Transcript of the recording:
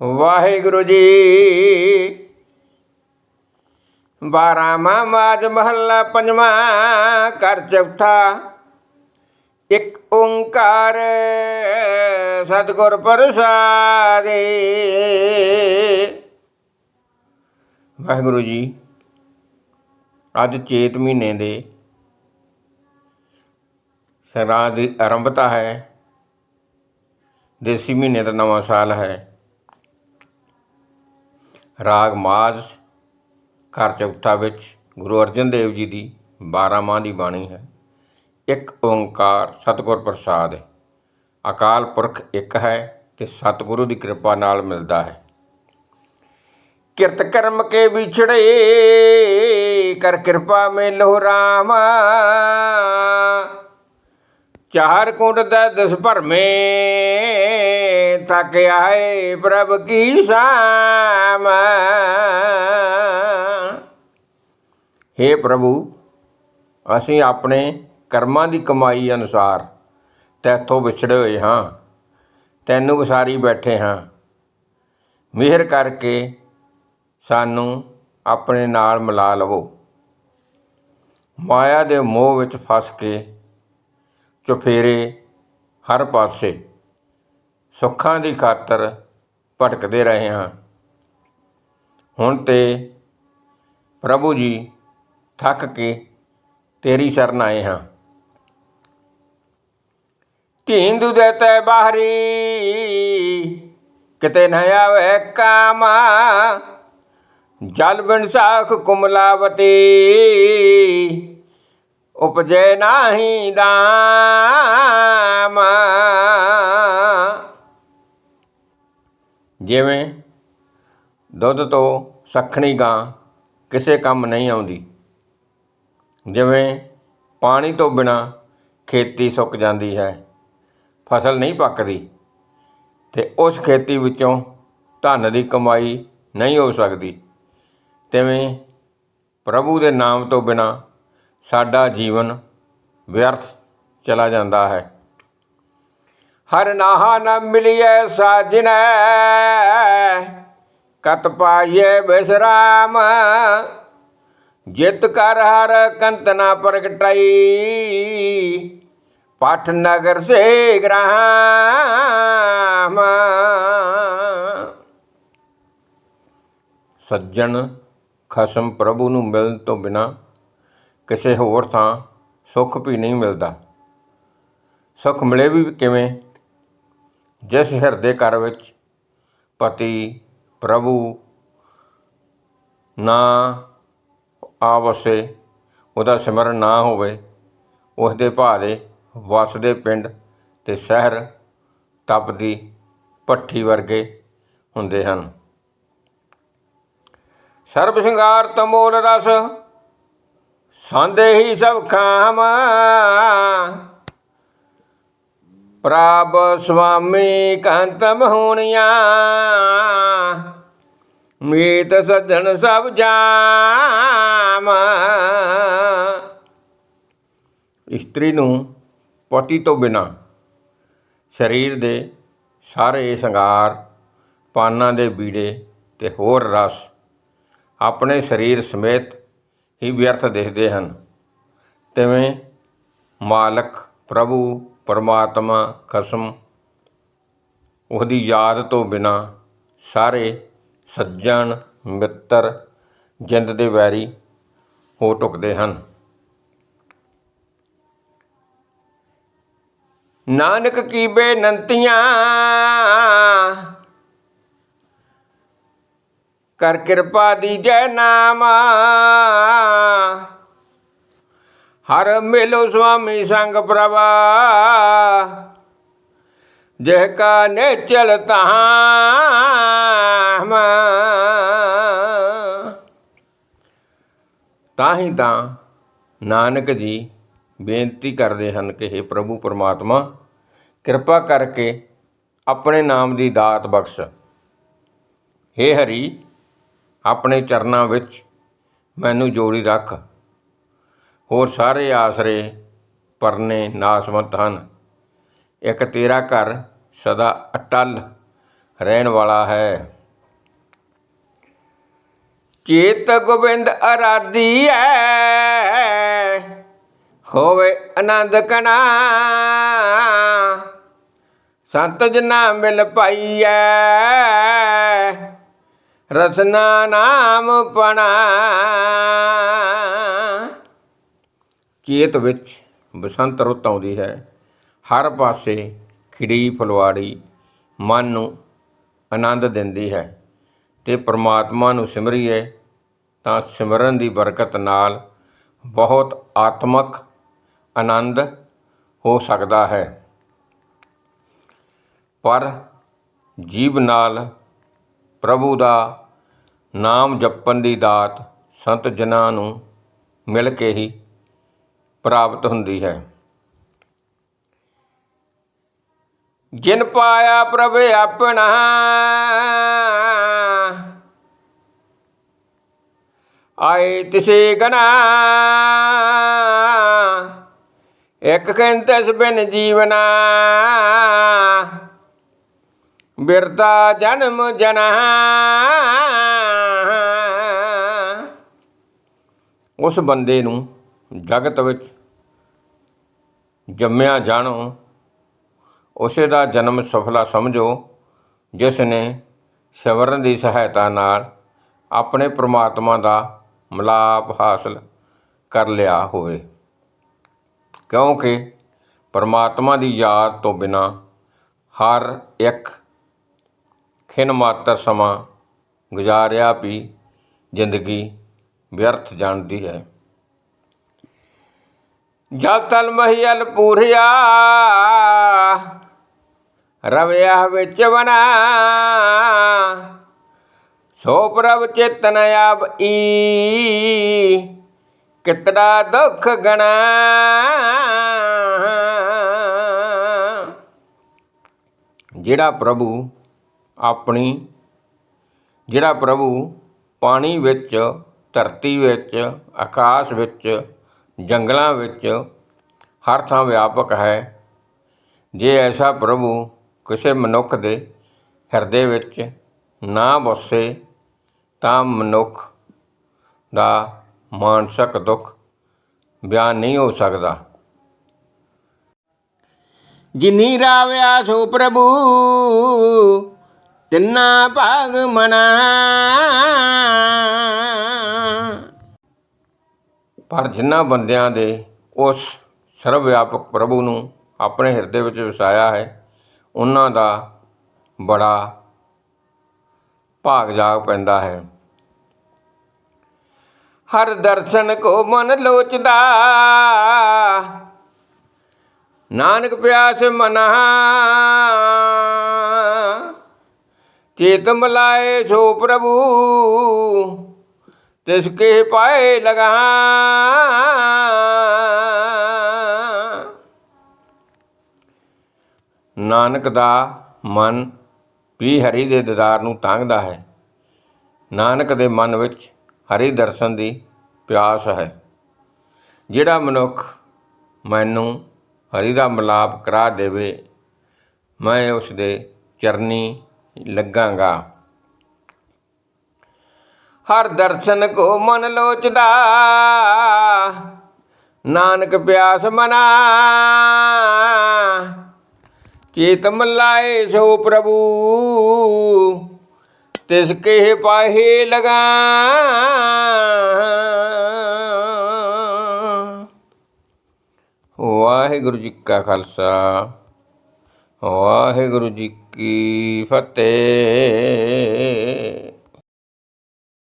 ਵਾਹਿਗੁਰੂ ਜੀ। ਬਾਰਾਮਾ ਮਾਜ ਮਹੱਲਾ ਪੰਜਵਾਂ ਕਰ ਚੌਥਾ। ਇੱਕ ਓੰਕਾਰ ਸਤਿਗੁਰ ਪ੍ਰਸਾਦੇ। ਵਾਹਿਗੁਰੂ ਜੀ, ਅੱਜ ਚੇਤ ਮਹੀਨੇ ਦੇ ਸਰਾਂ ਦੀ ਆਰੰਭਤਾ ਹੈ। ਦੇਸੀ ਮਹੀਨੇ ਦਾ ਨਵਾਂ ਸਾਲ ਹੈ। ਰਾਗ ਮਾਝ ਘਰ ਚੌਥਾ ਵਿੱਚ ਗੁਰੂ ਅਰਜਨ ਦੇਵ ਜੀ ਦੀ 12 ਮਾਹ ਦੀ ਬਾਣੀ ਹੈ। ਇੱਕ ਓੰਕਾਰ ਸਤਿਗੁਰ ਪ੍ਰਸਾਦ ਹੈ। ਅਕਾਲ ਪੁਰਖ ਇੱਕ ਹੈ ਤੇ ਸਤਿਗੁਰੂ ਦੀ ਕਿਰਪਾ ਨਾਲ ਮਿਲਦਾ ਹੈ। ਕਿਰਤ ਕਰਮ ਕੇ ਵਿਛੜੇ ਕਰ ਕਿਰਪਾ ਮੇਲੋ ਰਾਮ। ਚਾਰ ਕੁੰਡ ਦਾ ਦਸ ਭਰਮੇ, ਥਕ ਆਏ ਪ੍ਰਭ ਕੀ ਸਾਮ। हे ਪ੍ਰਭੂ, ਅਸੀਂ ਆਪਣੇ ਕਰਮਾਂ ਦੀ ਕਮਾਈ ਅਨੁਸਾਰ ਤੈਥੋਂ ਵਿਛੜੇ ਹੋਏ ਹਾਂ, ਤੈਨੂੰ ਵਿਸਾਰੀ ਬੈਠੇ ਹਾਂ। ਮਿਹਰ ਕਰਕੇ ਸਾਨੂੰ ਆਪਣੇ ਨਾਲ ਮਿਲਾ ਲਵੋ। ਮਾਇਆ ਦੇ ਮੋਹ ਵਿੱਚ ਫਸ ਕੇ ਚੁਫੇਰੇ ਹਰ ਪਾਸੇ। ਸੁੱਖਾਂ ਦੀ ਖਾਤਰ ਭਟਕਦੇ ਰਹੇ ਹਾਂ। ਹੁਣ ਤੇ ਪ੍ਰਭੂ ਜੀ ਥੱਕ ਕੇ ਤੇਰੀ ਸ਼ਰਨ ਆਏ ਹਾਂ। ਧੀਂਦੂ ਦੇ ਤੈ ਬਾਹਰੀ ਕਿਤੇ ਨਾ ਆਵੇ ਕਾਮਾ। ਜਲ ਬਿਨ ਸਾਖ ਕੁਮਲਾਵਤੀ। ਉਪਜੈ ਨਾਹੀ ਦਾਮ। ਜਿਵੇਂ ਦੁੱਧ ਤੋਂ ਸਖਣੀ ਗਾਂ ਕਿਸੇ ਕੰਮ ਨਹੀਂ ਆਉਂਦੀ, ਜਿਵੇਂ ਪਾਣੀ ਤੋਂ ਬਿਨਾ ਖੇਤੀ ਸੁੱਕ ਜਾਂਦੀ ਹੈ, ਫਸਲ ਨਹੀਂ ਪੱਕਦੀ, ਤੇ ਉਸ ਖੇਤੀ ਵਿੱਚੋਂ ਧਨ ਦੀ ਕਮਾਈ ਨਹੀਂ ਹੋ ਸਕਦੀ, ਤਿਵੇਂ ਪ੍ਰਭੂ ਦੇ ਨਾਮ ਤੋਂ ਬਿਨਾ ਸਾਡਾ ਜੀਵਨ ਵਿਅਰਥ ਚਲਾ ਜਾਂਦਾ ਹੈ। ਹਰ ਨਾਹਾ ਨ ਮਿਲਿਐ ਸਾਜਨੈ, ਕਤ ਪਾਈਏ ਬਿਸਰਾਮ ਜਿਤ ਕਰ ਹਰ ਕੰਤਨਾ ਪ੍ਰਗਟਾਈ, ਪਠ ਨਗਰ ਸੇ ਗ੍ਰਾਮ। ਸੱਜਣ ਖਸਮ ਪ੍ਰਭੂ ਨੂੰ ਮਿਲਣ ਤੋਂ ਬਿਨਾ ਕਿਸੇ ਹੋਰ ਥਾਂ ਸੁੱਖ ਵੀ ਨਹੀਂ ਮਿਲਦਾ। ਸੁੱਖ ਮਿਲੇ ਵੀ ਕਿਵੇਂ? ਜਿਸ ਹਿਰਦੇ ਘਰ ਵਿੱਚ ਪਤੀ, ਪ੍ਰਭੂ ਨਾ ਆਵਸੇ, ਉਹਦਾ ਸਿਮਰਨ ਨਾ ਹੋਵੇ ਉਸ ਦੇ ਭਾਰੇ ਵਸਦੇ ਪਿੰਡ ਤੇ ਸ਼ਹਿਰ ਤਪਦੀ ਭੱਠੀ ਵਰਗੇ ਹੁੰਦੇ ਹਨ। ਸਰਬ ਸ਼ਿੰਗਾਰ ਤਮੋਲ ਰਸ ਸੰਦੇ ਹੀ ਸਭ ਖਾਮ। ਪ੍ਰਭ ਸੁਆਮੀ ਕੰਤ ਮਹੁਣੀਆਂ। ਮੀਤ ਸੱਜਣ ਸਭ ਜਾਮ। ਇਸਤਰੀ ਨੂੰ ਪਤੀ ਤੋਂ ਬਿਨਾ ਸਰੀਰ ਦੇ ਸਾਰੇ ਸ਼ਿੰਗਾਰ, ਪਾਨਾਂ ਦੇ ਬੀੜੇ ਤੇ ਹੋਰ ਰਸ ਆਪਣੇ ਸਰੀਰ ਸਮੇਤ ਹੀ ਵਿਅਰਥ ਦਿਖਦੇ ਹਨ। ਤਿਵੇਂ ਮਾਲਕ ਪ੍ਰਭੂ ਪਰਮਾਤਮਾ ਖਸਮ, ਉਹਦੀ ਯਾਦ ਤੋਂ ਬਿਨਾ ਸਾਰੇ ਸੱਜਣ ਮਿੱਤਰ ਜਿੰਦ ਦੇ ਵੈਰੀ ਹੋ ਟੁਕਦੇ ਹਨ। ਨਾਨਕ ਕੀ ਬੇਨੰਤੀਆਂ ਕਰ ਕਿਰਪਾ ਦੀਜੈ ਨਾਮ। ਹਰ ਮਿਲੋ ਸੁਆਮੀ ਸੰਗ ਪ੍ਰਭਾ। ਜਿਹ ਕਾ ਨੇਚਲ ਤਾਮ ਤਾਂ ਹੀ ਤਾਂ ਨਾਨਕ ਜੀ ਬੇਨਤੀ ਕਰਦੇ ਹਨ ਕਿ हे ਪ੍ਰਭੂ ਪਰਮਾਤਮਾ, ਕਿਰਪਾ ਕਰਕੇ ਆਪਣੇ ਨਾਮ ਦੀ ਦਾਤ ਬਖਸ਼। हे ਹਰੀ, ਆਪਣੇ ਚਰਨਾਂ ਵਿੱਚ ਮੈਨੂੰ ਜੋੜੀ ਰੱਖ। ਹੋਰ ਸਾਰੇ ਆਸਰੇ ਪਰਨੇ ਨਾਸਮਤ ਹਨ। ਇੱਕ ਤੇਰਾ ਘਰ ਸਦਾ ਅਟਲ ਰਹਿਣ ਵਾਲਾ ਹੈ। ਚੇਤ ਗੋਬਿੰਦ ਅਰਾਧੀ ਐ। ਹੋਵੇ ਆਨੰਦ ਕਣਾ ਸੰਤ ਜਨਾ ਮਿਲ ਪਾਈਐ ਰਸਨਾ ਨਾਮ ਪਣਾ। ਚੇਤ ਵਿੱਚ ਬਸੰਤ ਰੁੱਤ ਆਉਂਦੀ ਹੈ। ਹਰ ਪਾਸੇ ਖਿੜੀ ਫੁਲਵਾੜੀ ਮਨ ਨੂੰ ਆਨੰਦ ਦਿੰਦੀ ਹੈ ਤੇ ਪ੍ਰਮਾਤਮਾ ਨੂੰ ਸਿਮਰੀਏ ਤਾਂ ਸਿਮਰਨ ਦੀ ਬਰਕਤ ਨਾਲ ਬਹੁਤ ਆਤਮਕ ਆਨੰਦ ਹੋ ਸਕਦਾ ਹੈ। ਪਰ ਜੀਵ ਨਾਲ ਪ੍ਰਭੂ ਦਾ ਨਾਮ ਜਪਣ ਦੀ ਦਾਤ ਸੰਤ ਜਨਾਂ ਨੂੰ ਮਿਲ ਕੇ ਹੀ ਪ੍ਰਾਪਤ ਹੁੰਦੀ ਹੈ। ਜਿਨ ਪਾਇਆ ਪ੍ਰਭ ਆਪਣਾ, ਆਏ ਤਿਸੇ ਗਣਾ ਇੱਕ ਕਹਿੰਤਸ ਬਿਨ ਜੀਵਨਾ, ਬਿਰਦਾ ਜਨਮ ਜਨਾ। ਉਸ ਬੰਦੇ ਨੂੰ ਜਗਤ ਵਿੱਚ ਜੰਮਿਆ ਜਾਣੋ। ਉਸੇ ਦਾ ਜਨਮ ਸਫਲਾ ਸਮਝੋ, ਜਿਸ ਨੇ ਸਵਰਨ ਦੀ ਸਹਾਇਤਾ ਨਾਲ ਆਪਣੇ ਪ੍ਰਮਾਤਮਾ ਦਾ ਮਿਲਾਪ ਹਾਸਲ ਕਰ ਲਿਆ ਹੋਵੇ। ਕਿਉਂਕਿ ਪਰਮਾਤਮਾ ਦੀ ਯਾਦ ਤੋਂ ਬਿਨਾ ਹਰ ਇੱਕ ਖਿਨ ਮਾਤਰ ਸਮਾਂ ਗੁਜ਼ਾਰਿਆ ਵੀ ਜ਼ਿੰਦਗੀ ਵਿਅਰਥ ਜਾਣਦੀ ਹੈ ਜਲ ਤਲ ਮਹੀਲ ਪੂਰਿਆ ਰਵਿਆ ਵਿੱਚ ਬਨਾ ਸੋ ਪ੍ਰਭ ਚੇਤਨ ਆਬ ਈ ਕਿਤੜਾ ਦੁੱਖ ਗਣਾ ਜਿਹੜਾ ਪ੍ਰਭੂ ਆਪਣੀ ਜਿਹੜਾ ਪ੍ਰਭੂ ਪਾਣੀ ਵਿੱਚ ਧਰਤੀ ਵਿੱਚ, ਆਕਾਸ਼ ਵਿੱਚ, ਜੰਗਲਾਂ ਵਿੱਚ ਹਰ ਥਾਂ ਵਿਆਪਕ ਹੈ। ਜੇ ਐਸਾ ਪ੍ਰਭੂ ਕਿਸੇ ਮਨੁੱਖ ਦੇ ਹਿਰਦੇ ਵਿੱਚ ਨਾ ਵਸੇ, ਤਾਂ ਮਨੁੱਖ ਦਾ ਮਾਨਸਿਕ ਦੁੱਖ ਬਿਆਨ ਨਹੀਂ ਹੋ ਸਕਦਾ। ਜਿਨੀ ਰਾਵਿਆ ਸੋ ਪ੍ਰਭੂ ਤਿੰਨਾ ਭਾਗ ਮਨਾ। ਪਰ ਜਿਨ੍ਹਾਂ ਬੰਦਿਆਂ ਦੇ ਉਸ ਸਰਵ ਵਿਆਪਕ ਪ੍ਰਭੂ ਨੂੰ ਆਪਣੇ ਹਿਰਦੇ ਵਿੱਚ ਵਸਾਇਆ ਹੈ, ਉਹਨਾਂ ਦਾ ਬੜਾ ਭਾਗ ਜਾਗ ਪੈਂਦਾ ਹੈ। ਹਰ ਦਰਸ਼ਨ ਕੋ ਮਨ ਲੋਚਦਾ, ਨਾਨਕ ਪਿਆਸ ਮਨਾ ਚੇਤ ਮਲਾਏ ਸੋ ਪ੍ਰਭੂ। ਤਿਸ ਕੇ ਪਾਏ ਲਗਾ ਨਾਨਕ ਦਾ ਮਨ ਵੀ ਹਰੀ ਦੇ ਦੀਦਾਰ ਨੂੰ ਤਾਂਘਦਾ ਹੈ। ਨਾਨਕ ਦੇ ਮਨ ਵਿੱਚ ਹਰੀ ਦਰਸ਼ਨ ਦੀ ਪਿਆਸ ਹੈ। ਜਿਹੜਾ ਮਨੁੱਖ ਮੈਨੂੰ ਹਰੀ ਦਾ ਮਿਲਾਪ ਕਰਾ ਦੇਵੇ, ਮੈਂ ਉਸ ਦੇ ਚਰਨੀ ਲੱਗਾਂਗਾ। ਹਰ ਦਰਸ਼ਨ ਕੋ ਮਨ ਲੋਚਦਾ ਨਾਨਕ ਪਿਆਸ ਮਨਾ ਚੇਤ ਮਲਾਏ ਸੋ ਪ੍ਰਭੂ ਤਿਸ ਕੇ ਪਾਹੇ ਲਗਾ ਵਾਹਿਗੁਰੂ ਜੀ ਕਾ ਖਾਲਸਾ ਵਾਹਿਗੁਰੂ ਜੀ ਕੀ ਫਤਿਹ